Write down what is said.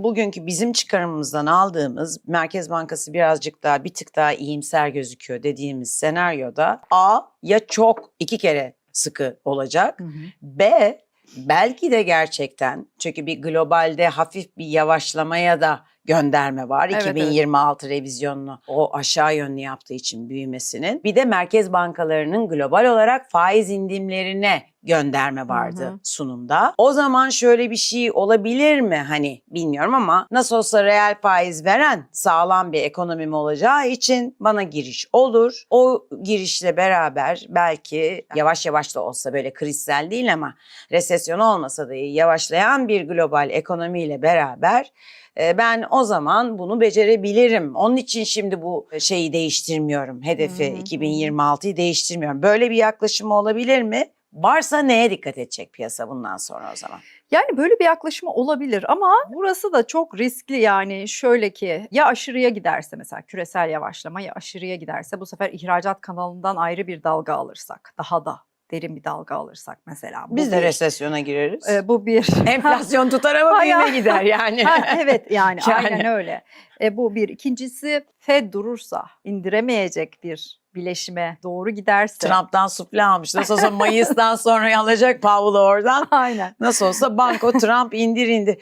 Bugünkü bizim çıkarımımızdan aldığımız Merkez Bankası birazcık daha bir tık daha iyimser gözüküyor dediğimiz senaryoda A ya çok iki kere sıkı olacak. B belki de gerçekten çünkü bir globalde hafif bir yavaşlamaya da gönderme var. Evet, evet. 2026 revizyonunu o aşağı yönlü yaptığı için büyümesinin. Bir de merkez bankalarının global olarak faiz indirimlerine gönderme vardı Hı hı. sunumda. O zaman şöyle bir şey olabilir mi? Hani bilmiyorum ama nasıl olsa reel faiz veren sağlam bir ekonomim olacağı için bana giriş olur. O girişle beraber belki yavaş yavaş da olsa böyle krizsel değil ama resesyon olmasa da yavaşlayan bir global ekonomiyle beraber e, ben o zaman bunu becerebilirim. Onun için şimdi bu şeyi değiştirmiyorum. Hedefi Hı hı. 2026'yı değiştirmiyorum. Böyle bir yaklaşım olabilir mi? Varsa neye dikkat edecek piyasa bundan sonra o zaman? Yani böyle bir yaklaşımı olabilir ama burası da çok riskli yani şöyle ki ya aşırıya giderse mesela küresel yavaşlama ya aşırıya giderse bu sefer ihracat kanalından ayrı bir dalga alırsak daha da derin bir dalga alırsak mesela. bu Biz de bir. resesyona gireriz. E, bu bir. Enflasyon tutar ama büyüme gider yani. Ha, evet yani, Yani. aynen öyle. E, bu bir. İkincisi Fed durursa indiremeyecek bir bileşime doğru giderse. Trump'tan sufle almış. Nasıl olsa Mayıs'tan sonra alacak Powell'ı oradan. Aynen. Nasıl olsa banko Trump indir indir.